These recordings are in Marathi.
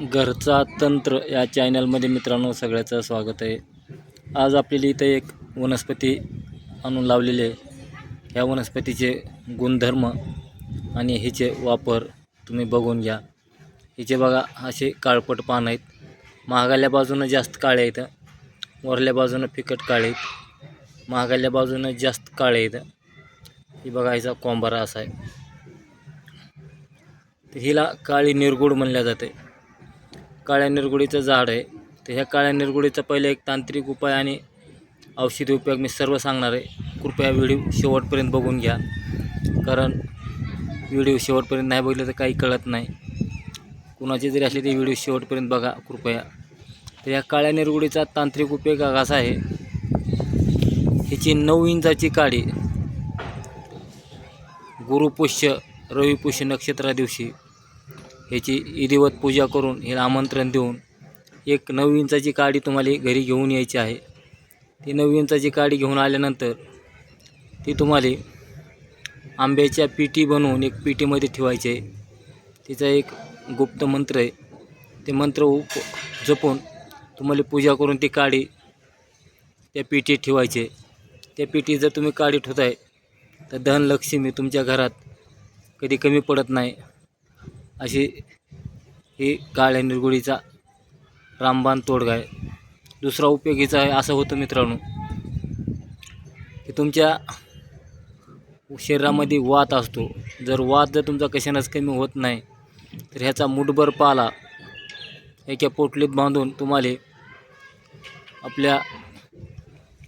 घरचा तंत्र या चॅनलमध्ये मित्रांनो सगळ्याचं स्वागत आहे. आज आपल्याला इथं एक वनस्पती आणून लावलेली आहे. ह्या वनस्पतीचे गुणधर्म आणि हिचे वापर तुम्ही बघून घ्या. हिचे बघा असे काळपट पान आहेत. महागाल्या बाजूनं जास्त काळे आहेत. वरल्या बाजूनं फिकट काळे आहेत. महागाल्या बाजूनं जास्त काळे आहेत. ही बघा हिचा कोंबारा असा आहे. तर हिला काळी निरगुड म्हणल्या जाते. काळ्या निरगुडीचं झाड आहे. तर ह्या काळ्या निरगुडीचा पहिले एक तांत्रिक उपाय आणि औषधी उपयोग मी सर्व सांगणार आहे. कृपया व्हिडिओ शेवटपर्यंत बघून घ्या. कारण व्हिडिओ शेवटपर्यंत नाही बघितलं तर काही कळत नाही. कुणाचे जरी असले ते व्हिडिओ शेवटपर्यंत बघा कृपया. तर या काळ्या निरगुडीचा तांत्रिक उपयोग असा आहे? हिची नऊ इंचाची काडी. गुरुपुष्य रविपुष्य नक्षत्रा दिवशी ह्याची विधिवत पूजा करून हे आमंत्रण देऊन एक नऊ इंचाची काडी तुम्हाला घरी घेऊन यायची आहे. ती नऊ इंचाची काडी घेऊन आल्यानंतर ती तुम्हाला आंब्याच्या पिटी बनवून एक पिटीमध्ये ठेवायची आहे. तिचा एक गुप्त मंत्र आहे. ते मंत्र उप जपून तुम्हाला पूजा करून ती काडी त्या पिठीत ठेवायची त्या पिटीत जर तुम्ही काडी ठेवताय तर धनलक्ष्मी तुमच्या घरात कधी कमी पडत नाही. अशी ही काळ्या निरगुडीचा रामबाण तोडगा आहे दुसरा उपयोगीचा आहे असं होतं मित्रांनो. की तुमच्या शरीरामध्ये वात असतो. जर वात जर तुमचा कशानंच कमी होत नाही तर ह्याचा मुठभर पाला एका पोटलीत बांधून तुम्हाला आपल्या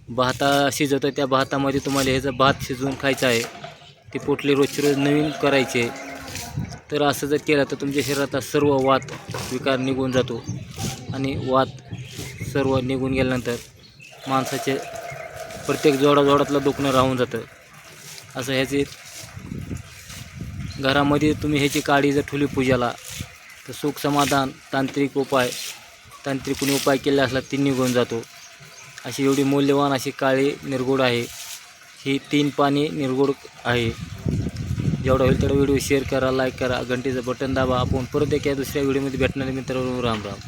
भाता शिजवतं त्या भातामध्ये तुम्हाला ह्याचं भात शिजवून खायचं आहे. ती पोटली रोजची रोज नवीन करायची आहे. तर असं जर केलं तर तुमच्या शरीराचा सर्व वात विकार निघून जातो. आणि वात सर्व निघून गेल्यानंतर माणसाचे प्रत्येक जोडाजोडातलं दुखणं राहून जातं. असं ह्याची घरामध्ये तुम्ही ह्याची काळी जर ठुली पूजाला तर सुख समाधान तांत्रिक उपाय तांत्रिक कोणी उपाय केला असला ती निघून जातो. अशी एवढी मौल्यवान अशी काळी निर्गुड आहे. ही तीन पाणी निर्गुड आहे. जेवढा होईल तेवढा व्हिडिओ शेअर करा लाईक करा घंटीचं बटन दाबा. आपण परत एक या दुसऱ्या व्हिडिओमध्ये भेटणारे मित्रांनो. राम राम.